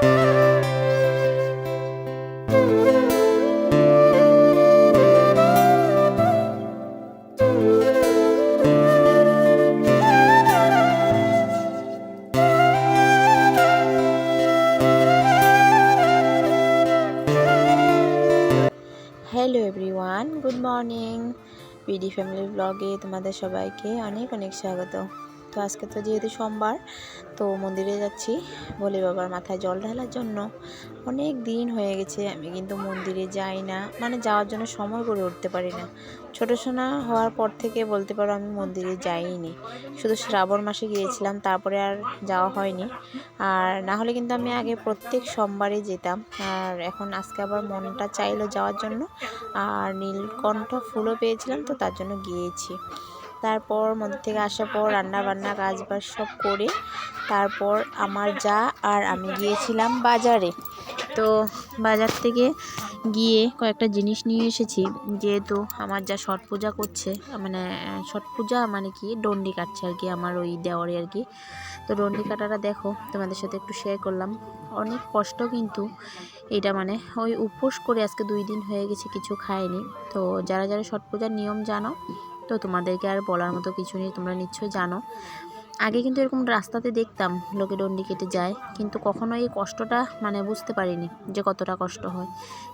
Hello everyone good morning PD family ব্লগে তোমাদের সবাইকে অনেক অনেক স্বাগত। তো আজকে তো যেহেতু সোমবার, তো মন্দিরে যাচ্ছি। বলি বাবার মাথায় জল ঢালার জন্য। অনেক দিন হয়ে গেছে, আমি কিন্তু মন্দিরে যাই না। মানে যাওয়ার জন্য সময় করে উঠতে পারি না। ছোটো সোনা হওয়ার পর থেকে বলতে পারো আমি মন্দিরে যাইনি। শুধু শ্রাবণ মাসে গিয়েছিলাম, তারপরে আর যাওয়া হয়নি। আর না হলে কিন্তু আমি আগে প্রত্যেক সোমবারে যেতাম। আর এখন আজকে আবার মনটা চাইলো যাওয়ার জন্য। আর নীলকণ্ঠ ফুলও পেয়েছিলাম, তো তার জন্য গিয়েছি। তারপর মন্দির থেকে আসার পর রান্না বান্না কাজ বাজ সব করে তারপর আমার যা আর আমি গিয়েছিলাম বাজারে। তো বাজার থেকে গিয়ে কয়েকটা জিনিস নিয়ে এসেছি, যেহেতু আমার যা ছট পূজা করছে মানে ছট পূজা মানে কি? ডন্ডি কাটছে আর কি, আমার ওই দেওয়ারে আর কি। তো ডন্ডি কাটাটা দেখো, তোমাদের সাথে একটু শেয়ার করলাম। অনেক কষ্ট কিন্তু এটা মানে ওই উপোস করে আজকে দুই দিন হয়ে গেছে, কিছু খায়নি তো যারা যারা ছট পূজার নিয়ম জানো তো তোমাদেরকে আর বলার মতো কিছু নেই, তোমরা নিশ্চয়ই জানো। আগে কিন্তু এরকম রাস্তাতে দেখতাম লোকে ডন্ডি কেটে যায়, কিন্তু কখনো এই কষ্টটা মানে বুঝতে পারিনি যে কতটা কষ্ট হয়।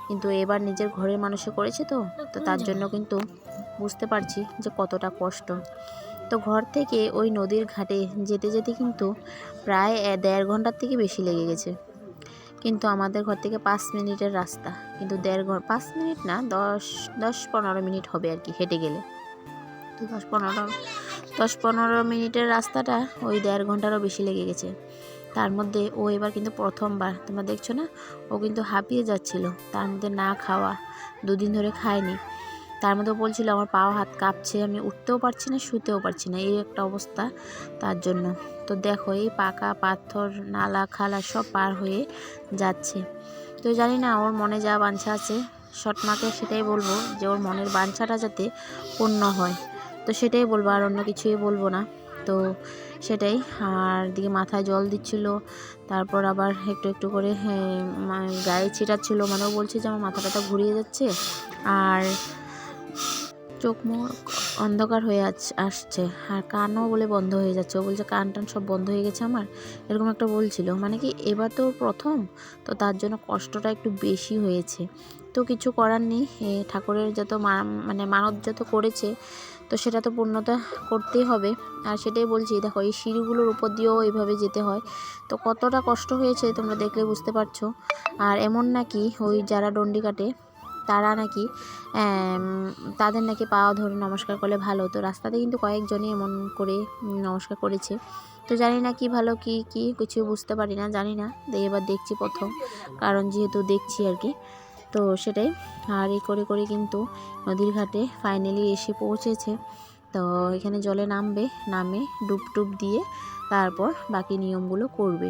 কিন্তু এবার নিজের ঘরের মানুষে করেছে তো তো তার জন্য কিন্তু বুঝতে পারছি যে কতটা কষ্ট। তো ঘর থেকে ওই নদীর ঘাটে যেতে যেতে কিন্তু প্রায় দেড় ঘণ্টার থেকে বেশি লেগে গেছে। কিন্তু আমাদের ঘর থেকে পাঁচ মিনিটের রাস্তা, কিন্তু দেড় ঘণ্টা পাঁচ মিনিট না, দশ দশ পনেরো মিনিট হবে আর কি হেঁটে গেলে। দশ পনেরো দশ পনেরো মিনিটের রাস্তাটা ওই দেড় ঘন্টারও বেশি লেগে গেছে। তার মধ্যে ও এবার কিন্তু প্রথমবার, তোমরা দেখছ না? ও কিন্তু হাঁপিয়ে যাচ্ছিল, তার মধ্যে না খাওয়া, দুদিন ধরে খায়নি। তার মধ্যে বলছিল, আমার পাও হাত কাঁপছে, আমি উঠতেও পারছি না, শুতেও পারছি না। এই একটা অবস্থা তার জন্য। তো দেখো, এই পাকা পাথর, নালা, খালা সব পার হয়ে যাচ্ছে। তো জানি না, ওর মনে যা বাঞ্ছা আছে সৎমাকে সেটাই বলব যে ওর মনের বাঞ্ছাটা যাতে পূর্ণ হয়। তো সেটাই বলব, আর অন্য কিছুই বলব না। তো সেটাই, আর দিকে মাথায় জল দিচ্ছিল, তারপর আবার একটু একটু করে গায়ে ছিটাচ্ছিল মানে ও বলছে যে আমার মাথাটা তো ঘুরিয়ে যাচ্ছে, আর চোখ মুখ অন্ধকার হয়ে আসছে, আর কানও বলে বন্ধ হয়ে যাচ্ছে। ও বলছে, কান টান সব বন্ধ হয়ে গেছে আমার? এরকম একটা বলছিল। মানে কি, এবার তো প্রথম, তো তার জন্য কষ্টটা একটু বেশি হয়েছে। তো কিছু করার নেই ঠাকুরের যত মানে মানত যত করেছে তো সেটা তো পূর্ণতা করতেই হবে। আর সেটাই বলছি, দেখো, এই সিঁড়িগুলোর উপর দিয়েও এইভাবে যেতে হয়। তো কতটা কষ্ট হয়েছে তোমরা দেখলে বুঝতে পারছ। আর এমন নাকি ওই যারা ডন্ডি কাটে, তারা নাকি তাদের নাকি পাওয়া ধরে নমস্কার করলে ভালো তো রাস্তাতে কিন্তু কয়েকজনই এমন করে নমস্কার করেছে। তো জানি না কি ভালো, কি কি, কিছু বুঝতে পারি না, জানি না। এবার দেখছি প্রথম, কারণ যেহেতু দেখছি আর কি। তো সেটাই। আর এই করে করে কিন্তু নদীর ঘাটে ফাইনালি এসে পৌঁছেছে। তো এখানে জলে নামবে, নামে ডুব টুব দিয়ে তারপর বাকি নিয়মগুলো করবে।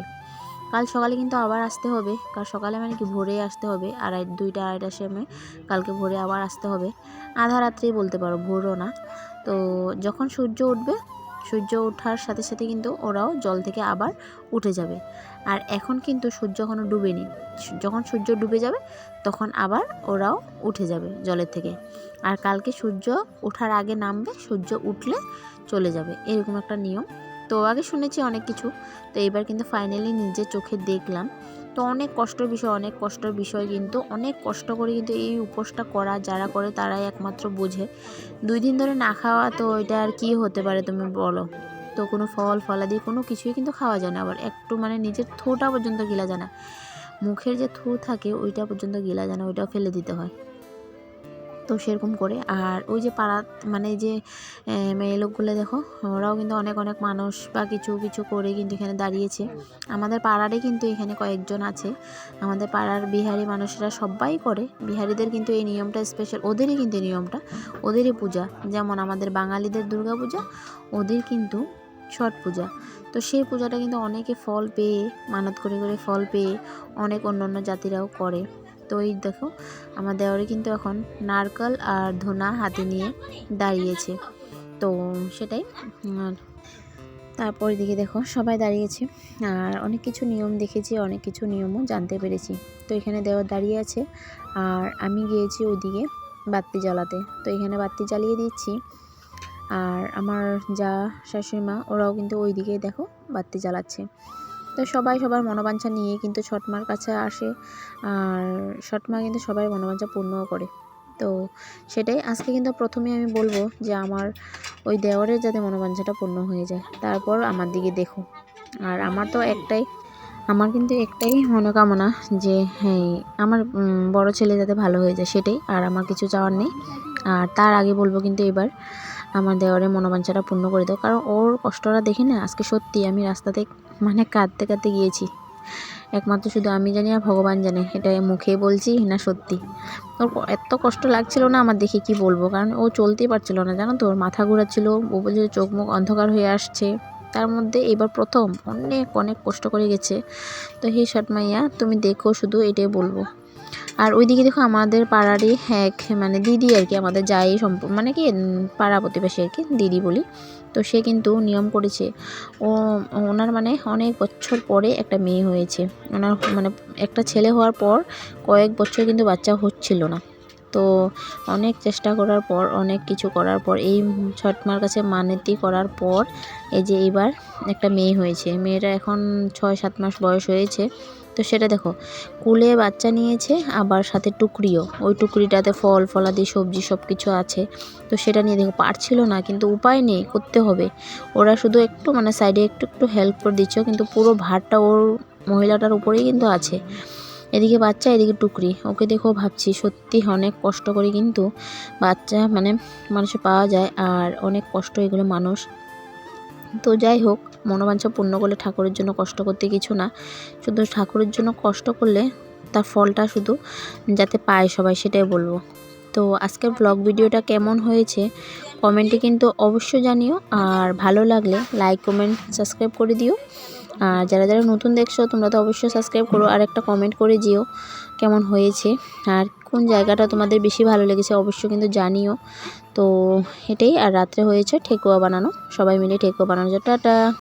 কাল সকালে কিন্তু আবার আসতে হবে। কাল সকালে মানে কি ভোরে আসতে হবে। আড়াই, দুইটা, আড়াইটার সময় কালকে ভোরে আবার আসতে হবে। আধা রাত্রেই বলতে পারো, ভোরও না। তো যখন সূর্য উঠবে সূর্য ওঠার সাথে সাথে কিন্তু ওরাও জল থেকে আবার উঠে যাবে। আর এখন কিন্তু সূর্য এখনও ডুবেনি। যখন সূর্য ডুবে যাবে, তখন আবার ওরাও উঠে যাবে জলের থেকে। আর কালকে সূর্য ওঠার আগে নামবে, সূর্য উঠলে চলে যাবে। এরকম একটা নিয়ম তো আগে শুনেছি অনেক কিছু। তো এবার কিন্তু ফাইনালি নিজে চোখে দেখলাম। তো অনেক কষ্টের বিষয়, অনেক কষ্টের বিষয় কিন্তু অনেক কষ্ট করে কিন্তু এই উপোসটা করা, যারা করে তারাই একমাত্র বোঝে। দুই দিন ধরে না খাওয়া তো এটা আর কি হতে পারে তুমি বলো? তো কোনো ফল, ফলাদি কোনো কিছুই কিন্তু খাওয়া যায় না। আবার একটু মানে নিজের থুটা পর্যন্ত গিলা যায় না। মুখের যে থু থাকে ওইটা পর্যন্ত গিলা যায় না, ওইটাও ফেলে দিতে হয়। তো সেরকম করে। আর ওই যে পাড়া মানে যে মেয়ে লোকগুলো দেখো, ওরাও কিন্তু অনেক অনেক মানুষ বা কিছু কিছু করে কিন্তু এখানে দাঁড়িয়েছে। আমাদের পাড়ারই কিন্তু এখানে কয়েকজন আছে। আমাদের পাড়ার বিহারি মানুষেরা সবাই করে। বিহারিদের কিন্তু এই নিয়মটা স্পেশাল ওদেরই কিন্তু এই নিয়মটা। ওদেরই পূজা। যেমন আমাদের বাঙালিদের দুর্গা পূজা, ওদের কিন্তু ছট পূজা। তো সেই পূজাটা কিন্তু অনেকে ফল পেয়ে, মানত করে করে ফল পেয়ে অনেক অন্য অন্য জাতিরাও করে। তো এই দেখো, আমার দেওয়ারে কিন্তু এখন নারকেল আর ধুনা হাতে নিয়ে দাঁড়িয়েছে। তো সেটাই তারপর এদিকে দেখো, সবাই দাঁড়িয়েছে। আর অনেক কিছু নিয়ম দেখেছি, অনেক কিছু নিয়মও জানতে পেরেছি। তো এখানে দেওয়ার দাঁড়িয়ে আছে, আর আমি গিয়েছি ওইদিকে বাতি জ্বালাতে। তো এখানে বাতি জ্বালিয়ে দিচ্ছি, আর আমার যা শাশুড়ি মা, ওরাও কিন্তু ওইদিকে দেখো বাতি জ্বালাচ্ছে। তো সবাই সবার মনোবাঞ্ছা নিয়ে কিন্তু ছটমার কাছে আসে। আর ছটমা কিন্তু সবাই মনোবাঞ্ছা পূর্ণও করে। তো সেটাই আজকে কিন্তু প্রথমে আমি বলব যে আমার ওই দেওয়ারের যাতে মনোবাঞ্ছাটা পূর্ণ হয়ে যায়। তারপর আমার দিকে দেখো। আর আমার তো একটাই, আমার কিন্তু একটাই মনোকামনা যে হ্যাঁ আমার বড় ছেলে যাতে ভালো হয়ে যায় সেটাই। আর আমার কিছু চাওয়ার নেই। আর তার আগে বলব কিন্তু এবার আমার দেওয়ারের মনোবাঞ্ছাটা পূর্ণ করে দাও। কারণ ওর কষ্টটা দেখে না আজকে সত্যি আমি রাস্তাতে মানে কাঁদতে কাঁদতে গিয়েছি। একমাত্র শুধু আমি জানি আর ভগবান জানে এটা মুখে বলছি না সত্যি। ওর এত কষ্ট লাগছিল না আমার দেখে কি বলব? কারণ ও চলতেই পারছিল না। জানো তো, ওর মাথা ঘোরাচ্ছিল, ও বলছিল চোখ মুখ অন্ধকার হয়ে আসছে। তার মধ্যে এবার প্রথম অনেক অনেক কষ্ট করে গেছে। তো হে শট মাইয়া, তুমি দেখো শুধু এটাই বলব। আর ওইদিকে দেখো আমাদের পাড়ারই এক মানে দিদি আর কি, আমাদের যাই সম্প মানে কি পাড়া প্রতিবেশী আর কি, দিদি বলি। তো সে কিন্তু নিয়ম করেছে। ও, ওনার মানে অনেক বছর পরে একটা মেয়ে হয়েছে। ওনার মানে একটা ছেলে হওয়ার পর কয়েক বছর কিন্তু বাচ্চা হচ্ছিল না। তো অনেক চেষ্টা করার পর, অনেক কিছু করার পর, এই ছটমার কাছে মানতি করার পর, এই যে এবার একটা মেয়ে হয়েছে। মেয়েটা এখন ছয়, সাত মাস বয়স হয়েছে। তো সেটা দেখো, কুলে বাচ্চা নিয়েছে, আবার সাথে টুকরিও। ওই টুকরিটাতে ফল, ফলাদি, সবজি সব কিছু আছে। তো সেটা নিয়ে দেখো, পারছিল না, কিন্তু উপায় নেই, করতে হবে। ওরা শুধু একটু মানে সাইডে একটু একটু হেল্প করে দিচ্ছ, কিন্তু পুরো ভারটা ওর মহিলাটার উপরেই কিন্তু আছে। এদিকে বাচ্চা, এদিকে টুকরি। ওকে দেখো, ভাবছি সত্যি অনেক কষ্ট করে কিন্তু বাচ্চা মানে মানুষে পাওয়া যায়, আর অনেক কষ্ট এগুলো মানুষ তো যাই হোক, মনোবাঞ্ছা পূর্ণ করলে ঠাকুরের জন্য কষ্ট করতে কিছু না। শুধু ঠাকুরের জন্য কষ্ট করলে তার ফলটা শুধু যাতে পায় সবাই, সেটাই বলব। তো আজকের ব্লগ ভিডিওটা কেমন হয়েছে কমেন্টে কিন্তু অবশ্যই জানিও। আর ভালো লাগলে লাইক কমেন্ট সাবস্ক্রাইব করে দিও। আর যারা যারা নতুন দেখছ, তোমরা তো অবশ্যই সাবস্ক্রাইব করো। আর একটা কমেন্ট করে যেও কেমন হয়েছে। আর কোন জায়গাটা তোমাদের বেশি ভালো লেগেছে অবশ্যই কিন্তু জানিও। তো এটাই। আর রাত্রে হয়েছে ঠেকুয়া বানানো। সবাই মিলে ঠেকুয়া বানানো। টাটা।